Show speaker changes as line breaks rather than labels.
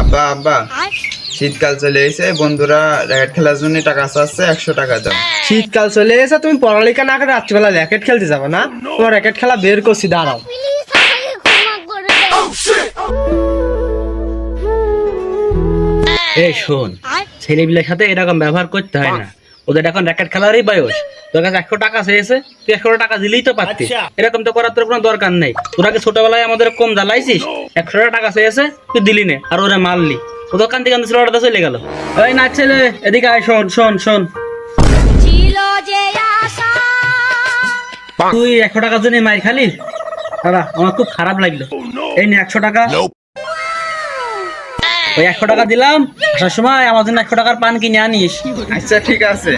আব্বা আব্বা শীতকাল চলে এসে বন্ধুরা র্যাকেট খেলার জন্য টাকা চাচ্ছে একশো টাকা দাও।
শীতকাল চলে এসে তুমি পড়ালেখা না করে রাত্রিবেলা র্যাকেট খেলতে যাবে না? তোমার র্যাকেট খেলা বের করছি দাঁড়াও।
দাও।
এই শোন ছেলেপিলের সাথে এরকম ব্যবহার করতে হয় না। ওদের এখন র্যাকেট খেলারই বয়স। তোর কাছে একশো টাকা চেয়েছে তুই একশো টাকা দিলেই তো পারতি এরকম তো করার তোর কোনো দরকার নেই। তোরা কি ছোটবেলায় আমাদের কম জ্বালাইছিস? একশো টাকা চেয়েছে তুই দিলি নে আর ওরা মারলি। ও দোকান থেকে আনতে ছেলেটা চলে গেল। ওই না ছেলে এদিকে আয় শোন শোন শোন। তুই একশো টাকার জন্য মাইর খালি। দাদা আমার খুব খারাপ লাগল। এই নিয়ে একশো টাকা। ওই একশো টাকা দিলাম আসার সময় আমার জন্য একশো টাকার পান কিনে আনিস।
আচ্ছা ঠিক আছে।